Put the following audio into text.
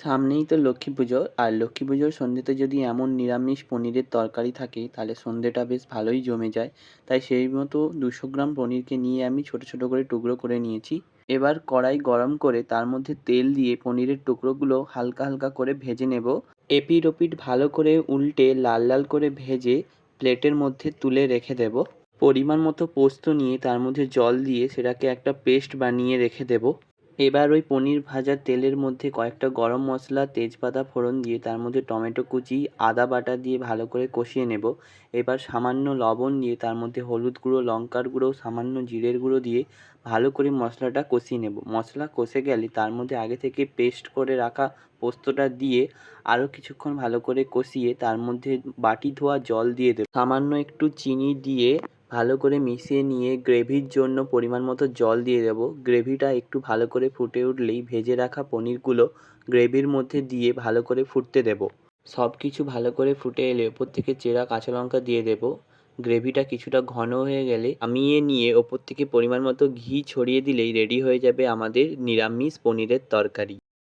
সামনেই তো লক্ষ্মী পুজো। আর লক্ষ্মী পুজোর সন্ধ্যেতে যদি এমন নিরামিষ পনিরের তরকারি থাকে, তাহলে সন্ধ্যেটা বেশ ভালোই জমে যায়। তাই সেই মতো দুশো গ্রাম পনিরকে নিয়ে আমি ছোটো ছোটো করে টুকরো করে নিয়েছি। এবার কড়াই গরম করে তার মধ্যে তেল দিয়ে পনিরের টুকরোগুলো হালকা হালকা করে ভেজে নেব। এপিট ওপিট ভালো করে উল্টে লাল লাল করে ভেজে প্লেটের মধ্যে তুলে রেখে দেব। পরিমাণ মতো পোস্ত নিয়ে তার মধ্যে জল দিয়ে সেটাকে একটা পেস্ট বানিয়ে রেখে দেব। এবার ওই পনির ভাজার তেলের মধ্যে কয়েকটা গরম মশলা, তেজপাতা, ফোড়ন দিয়ে তার মধ্যে টমেটো কুচি, আদা বাটা দিয়ে ভালো করে কষিয়ে নেব। এবার সামান্য লবণ দিয়ে তার মধ্যে হলুদ গুঁড়ো, লঙ্কার গুঁড়ো, সামান্য জিরের গুঁড়ো দিয়ে ভালো করে মশলাটা কষিয়ে নেব। মশলা কষে গেলে তার মধ্যে আগে থেকে পেস্ট করে রাখা পোস্তটা দিয়ে আরও কিছুক্ষণ ভালো করে কষিয়ে তার মধ্যে বাটি ধোয়া জল দিয়ে দেব। সামান্য একটু চিনি দিয়ে ভালো করে মিশিয়ে নিয়ে গ্রেভির জন্য পরিমাণ মতো জল দিয়ে দেবো। গ্রেভিটা একটু ভালো করে ফুটে উঠলেই ভেজে রাখা পনিরগুলো গ্রেভির মধ্যে দিয়ে ভালো করে ফুটতে দেবো। সব কিছু ভালো করে ফুটে এলে ওপর থেকে চেরা কাঁচা লঙ্কা দিয়ে দেবো। গ্রেভিটা কিছুটা ঘন হয়ে গেলে নামিয়ে নিয়ে ওপর থেকে পরিমাণ মতো ঘি ছড়িয়ে দিলেই রেডি হয়ে যাবে আমাদের নিরামিষ পনিরের তরকারি।